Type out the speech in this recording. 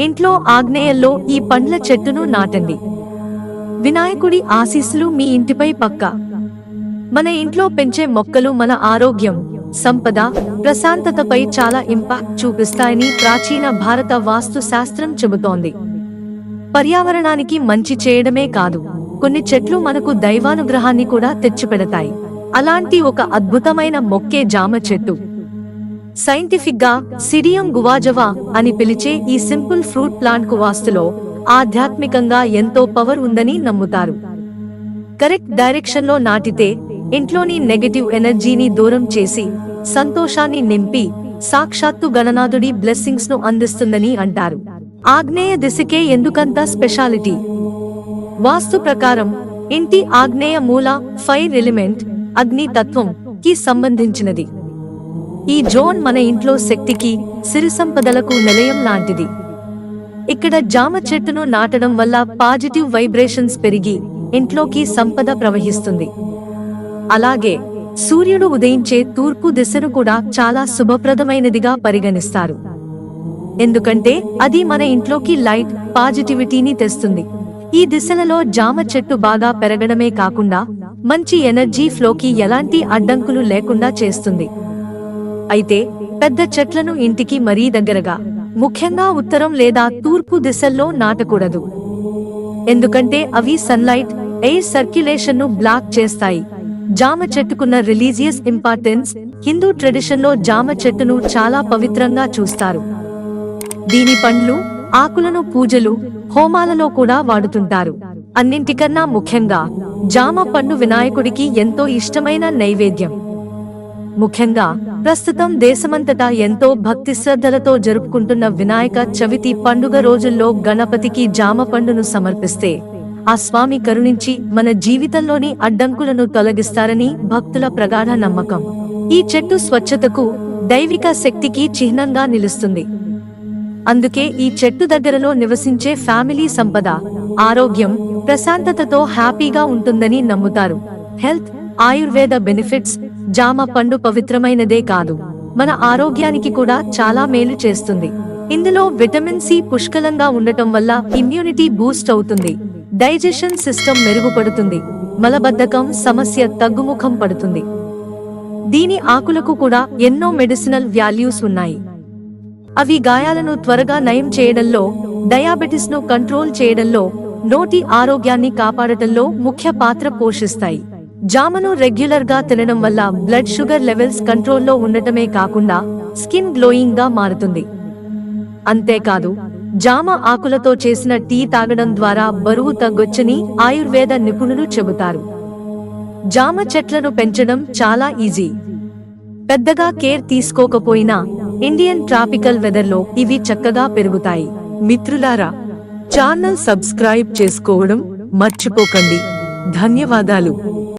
ఇంట్లో ఆగ్నేయంలో ఈ పండ్ల చెట్టును నాటండి. వినాయకుడి ఆశీస్సులు మీ ఇంటిపై పక్కా. మన ఇంట్లో పెంచే మొక్కలు మన ఆరోగ్యం సంపద ప్రశాంతతపై చాలా ఇంపాక్ట్ చూపిస్తాయని ప్రాచీన భారత వాస్తు శాస్త్రం చెబుతోంది. పర్యావరణానికి మంచి చేయడమే కాదు కొన్ని చెట్లు మనకు దైవానుగ్రహాన్ని కూడా తెచ్చిపెడతాయి. అలాంటి ఒక అద్భుతమైన మొక్కే జామ చెట్టు. సైంటిఫిక్గా సిడియం గువాజవా అని పిలిచే ఈ సింపుల్ ఫ్రూట్ ప్లాంట్కు వాస్తులో ఆధ్యాత్మికంగా ఎంతో పవర్ ఉందని నమ్ముతారు. కరెక్ట్ డైరెక్షన్లో నాటితే ఇంట్లోని నెగటివ్ ఎనర్జీని దూరం చేసి సంతోషాన్ని నింపి సాక్షాత్తు గణనాథుడి బ్లెస్సింగ్స్ను అందిస్తుందని అంటారు. ఆగ్నేయ దిశకే ఎందుకంత స్పెషాలిటీ? వాస్తు ప్రకారం ఇంటి ఆగ్నేయ మూల ఫైర్ ఎలిమెంట్ అగ్ని తత్వం కి సంబంధించినది. ఈ జోన్ మన ఇంట్లో శక్తికి సిరి సంపదలకు నిలయం లాంటిది. ఇక్కడ జామ చెట్టును నాటడం వల్ల పాజిటివ్ వైబ్రేషన్స్ పెరిగి ఇంట్లోకి సంపద ప్రవహిస్తుంది. అలాగే సూర్యుడు ఉదయించే తూర్పు దిశను కూడా చాలా శుభప్రదమైనదిగా పరిగణిస్తారు. ఎందుకంటే అది మన ఇంట్లోకి లైట్ పాజిటివిటీని తెస్తుంది. ఈ దిశలలో జామ చెట్టు బాగా పెరగడమే కాకుండా మంచి ఎనర్జీ ఫ్లోకి ఎలాంటి అడ్డంకులు లేకుండా చేస్తుంది. అయితే పెద్ద చెట్లను ఇంటికి మరీ దగ్గరగా ముఖ్యంగా ఉత్తరం లేదా తూర్పు దిశల్లో నాటకూడదు. ఎందుకంటే అవి సన్లైట్ ఎయిర్ సర్క్యులేషన్ను బ్లాక్ చేస్తాయి. జామ చెట్టుకున్న రిలీజియస్ ఇంపార్టెన్స్ హిందూ ట్రెడిషన్లో జామ చెట్టును చాలా పవిత్రంగా చూస్తారు. దీని పండ్లు ఆకులను పూజలు హోమాలలో కూడా వాడుతుంటారు. అన్నింటికన్నా ముఖ్యంగా జామ పండు వినాయకుడికి ఎంతో ఇష్టమైన నైవేద్యం. ముఖ్యంగా ప్రస్తుతం దేశమంతటా ఎంతో భక్తి శ్రద్ధలతో జరుపుకుంటున్న వినాయక చవితి పండుగ రోజుల్లో గణపతికి జామ పండును సమర్పిస్తే ఆ స్వామి కరుణించి మన జీవితంలోని అడ్డంకులను తొలగిస్తారని భక్తుల ప్రగాఢ నమ్మకం. ఈ చెట్టు స్వచ్ఛతకు దైవిక శక్తికి చిహ్నంగా నిలుస్తుంది. అందుకే ఈ చెట్టు దగ్గరలో నివసించే ఫ్యామిలీ సంపద ఆరోగ్యం ప్రశాంతతతో హ్యాపీగా ఉంటుందని నమ్ముతారు. హెల్త్ ఆయుర్వేద బెనిఫిట్స్ జామ పండు పవిత్రమైనదే కాదు. మన ఆరోగ్యానికి కూడా చాలా మేలు చేస్తుంది. ఇందులో విటమిన్ సి పుష్కలంగా ఉండటం వల్ల ఇమ్యూనిటీ బూస్ట్ అవుతుంది. డైజెషన్ సిస్టమ్ మెరుగుపడుతుంది. మలబద్ధకం సమస్య తగ్గుముఖం పడుతుంది. దీని ఆకులకు కూడా ఎన్నో మెడిసినల్ వాల్యూస్ ఉన్నాయి. అవి గాయాలను త్వరగా నయం చేయడంలో డయాబెటిస్ను కంట్రోల్ చేయడంలో నోటి ఆరోగ్యాన్ని కాపాడటంలో ముఖ్య పాత్ర పోషిస్తాయి. జామను రెగ్యులర్గా తినడం వల్ల బ్లడ్ షుగర్ లెవెల్స్ కంట్రోల్లో ఉండటమే కాకుండా స్కిన్ గ్లోయింగ్గా మారుతుంది. అంతేకాదు జామ ఆకులతో చేసిన టీ తాగడం ద్వారా బరువు తగ్గొచ్చని ఆయుర్వేద నిపుణులు చెబుతారు. జామ చెట్లను పెంచడం చాలా ఈజీ. పెద్దగా కేర్ తీసుకోకపోయినా ఇండియన్ ట్రాపికల్ వెదర్లో ఇవి చక్కగా పెరుగుతాయి. మిత్రులారా ఛానల్ సబ్స్క్రైబ్ చేసుకోవడం మర్చిపోకండి. ధన్యవాదాలు.